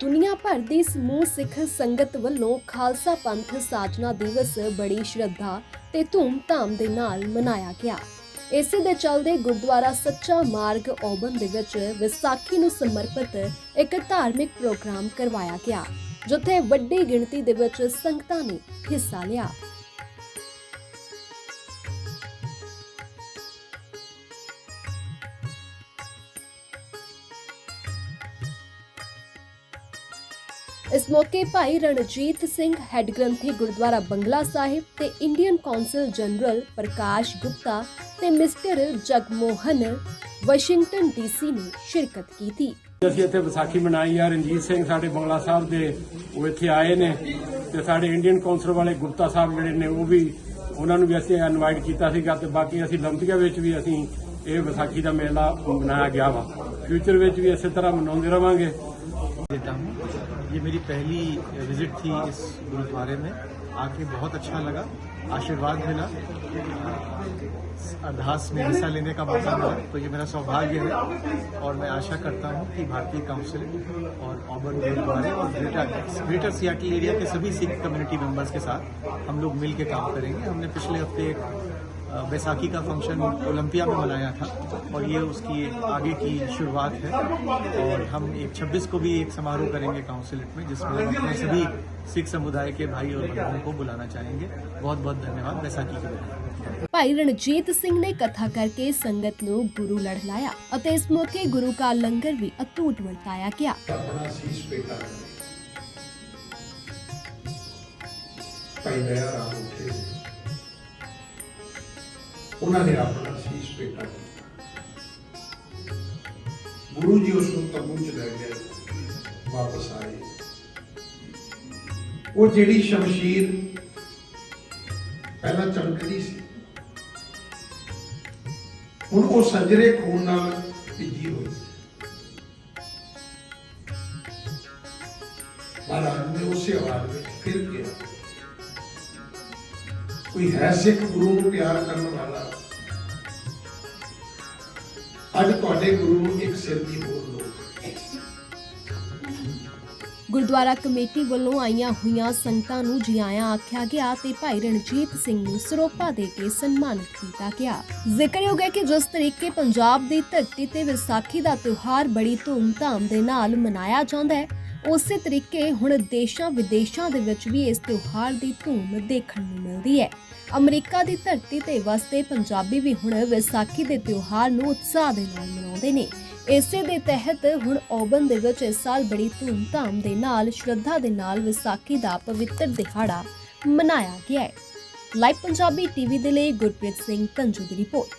ਦੁਨੀਆ ਭਰ ਦੀ ਸਮੂਹ ਸਿੱਖ ਸੰਗਤ ਵੱਲੋਂ ਖਾਲਸਾ ਪੰਥ ਸਾਜਨਾ ਦਿਵਸ ਬੜੀ ਸ਼ਰਧਾ ਤੇ ਧੂਮ-ਧਾਮ ਦੇ ਨਾਲ ਮਨਾਇਆ ਗਿਆ। ਇਸੇ ਦੇ ਚੱਲਦੇ ਗੁਰਦੁਆਰਾ ਸੱਚਾ ਮਾਰਗ ਔਬਨ ਦੇ ਵਿੱਚ ਵਿਸਾਖੀ ਨੂੰ ਸਮਰਪਿਤ ਇੱਕ ਧਾਰਮਿਕ ਪ੍ਰੋਗਰਾਮ ਕਰਵਾਇਆ ਗਿਆ, ਜਿੱਥੇ ਵੱਡੀ ਗਿਣਤੀ ਦੇ ਵਿੱਚ ਸੰਗਤਾਂ ਨੇ ਹਿੱਸਾ ਲਿਆ। ਇਸ ਮੌਕੇ ਭਾਈ ਰਣਜੀਤ ਸਿੰਘ ਹੈੱਡ ਗ੍ਰੰਥੀ ਗੁਰਦੁਆਰਾ ਬੰਗਲਾ ਸਾਹਿਬ ਤੇ Indian consul general Prakash Gupta ਤੇ ਮਿਸਟਰ ਜਗਮੋਹਨ ਵਾਸ਼ਿੰਗਟਨ ਡੀਸੀ ਨੇ ਸ਼ਿਰਕਤ ਕੀਤੀ। ਅਸੀਂ ਇੱਥੇ ਵਿਸਾਖੀ ਮਨਾਈ ਆ। ਰਣਜੀਤ ਸਿੰਘ ਸਾਡੇ ਬੰਗਲਾ ਸਾਹਿਬ ਦੇ, ਉਹ ਇੱਥੇ ਆਏ ਨੇ ਤੇ ਸਾਡੇ ਇੰਡੀਅਨ ਕੌਂਸਲ ਵਾਲੇ ਗੁਪਤਾ ਸਾਹਿਬ ਜਿਹੜੇ ਨੇ, ਉਹ ਵੀ ਉਹਨਾਂ ਨੂੰ ਵੀ ਅਸੀਂ ਇਨਵਾਈਟ ਕੀਤਾ ਸੀਗਾ ਤੇ ਬਾਕੀ ਅਸੀਂ ਲੰਬੀਆਂ ਵਿੱਚ ਵੀ ਅਸੀਂ ਇਹ ਵਿਸਾਖੀ ਦਾ ਮੇਲਾ ਮਨਾਇਆ ਗਿਆ ਵਾ। ਫਿਊਚਰ ਵਿੱਚ ਵੀ ਇਸੇ ਤਰ੍ਹਾਂ ਮਨਾਉਂਦੇ ਰਵਾਂਗੇ। देता हूँ। ये मेरी पहली विज़िट थी इस गुरुद्वारे में। आके बहुत अच्छा लगा। आशीर्वाद मिला। अरदास में हिस्सा लेने का मौका मिला। तो ये मेरा सौभाग्य है और मैं आशा करता हूँ कि भारतीय काउंसिल और ऑबर्न गुरुद्वारे और ग्रेटर ग्रेटर सियाटल एरिया के सभी सिख कम्युनिटी मेंबर्स के साथ हम लोग मिल काम करेंगे। हमने पिछले हफ़्ते एक बैसाखी का फ़ंक्शन ओलंपिया में मनाया था और ये उसकी आगे की शुरुआत है। और हम एक छब्बीस को भी एक समारोह करेंगे काउंसिलेट में जिसमें हम अपने सभी सिख समुदाय के भाई और बहनों को बुलाना चाहेंगे। बहुत बहुत धन्यवाद बैसाखी के लिए भाई रणजीत सिंह ने कथा करके संगत लोग गुरु लड़लाया और इस मौके गुरु का लंगर भी अटूट वर्ताया गया। भाई ਉਹਨਾਂ ਨੇ ਆਪਣਾ ਸੀਸ ਪੇਟਾ ਗੁਰੂ ਜੀ ਉਸ ਨੂੰ ਤੰਬੂ ਚ ਲੈ ਗਏ ਵਾਪਸ ਆਏ ਉਹ ਜਿਹੜੀ ਸ਼ਮਸ਼ੀਰ ਪਹਿਲਾਂ ਚਮਕਦੀ ਸੀ ਹੁਣ ਉਹ ਸੰਜਰੇ ਖੂਨ ਨਾਲ ਭਿੱਜੀ ਹੋਈ ਮਹਾਰਾਜ ਨੇ ਉਸੇ ਆਵਾਜ਼ ਵਿੱਚ ਫਿਰ ਕਿਹਾ ਕੋਈ ਹੈ ਸਿੱਖ ਗੁਰੂ ਨੂੰ ਪਿਆਰ ਕਰਨ ਅੱਜ ਤੁਹਾਡੇ ਗੁਰੂ ਇੱਕ ਸਿਰ ਦੀ ਹੋਰ ਗੁਰਦੁਆਰਾ ਕਮੇਟੀ ਵੱਲੋਂ ਆਈਆਂ ਹੋਈਆਂ ਸੰਗਤਾਂ ਨੂੰ ਜੀ ਆਇਆਂ ਆਖਿਆ ਗਿਆ ਤੇ ਭਾਈ ਰਣਜੀਤ ਸਿੰਘ ਨੂੰ ਸਰੋਪਾ ਦੇ ਕੇ ਸਨਮਾਨਿਤ ਕੀਤਾ ਗਿਆ। ਜ਼ਿਕਰਯੋਗ ਹੈ ਕਿ ਜਿਸ ਤਰੀਕੇ ਪੰਜਾਬ ਦੀ ਧਰਤੀ ਤੇ ਵਿਸਾਖੀ ਦਾ ਤਿਉਹਾਰ ਬੜੀ ਧੂਮ-ਧਾਮ ਦੇ ਨਾਲ ਮਨਾਇਆ ਜਾਂਦਾ ਹੈ ਉਸੇ ਤਰੀਕੇ ਹੁਣ ਦੇਸ਼ਾਂ ਵਿਦੇਸ਼ਾਂ ਦੇ ਵਿੱਚ ਵੀ ਇਸ ਤਿਉਹਾਰ ਦੀ ਧੂਮ ਦੇਖਣ ਨੂੰ ਮਿਲਦੀ ਹੈ। ਅਮਰੀਕਾ ਦੀ ਧਰਤੀ ਤੇ ਵਸਦੇ ਪੰਜਾਬੀ ਵੀ ਹੁਣ ਵਿਸਾਖੀ ਦੇ ਤਿਉਹਾਰ ਨੂੰ ਉਤਸ਼ਾਹ ਦੇ ਨਾਲ ਮਨਾਉਂਦੇ ਨੇ। ਇਸੇ ਦੇ ਤਹਿਤ ਹੁਣ ਔਬਨ ਦੇ ਵਿੱਚ ਇਸ ਸਾਲ ਬੜੀ ਧੂਮ-ਧਾਮ ਦੇ ਨਾਲ, ਸ਼ਰਧਾ ਦੇ ਨਾਲ ਵਿਸਾਖੀ ਦਾ ਪਵਿੱਤਰ ਦਿਹਾੜਾ ਮਨਾਇਆ ਗਿਆ ਹੈ। ਲਾਈਵ ਪੰਜਾਬੀ ਟੀਵੀ ਦੇ ਲਈ ਗੁਰਪ੍ਰੀਤ ਸਿੰਘ ਕੰਜੂ ਦੀ ਰਿਪੋਰਟ।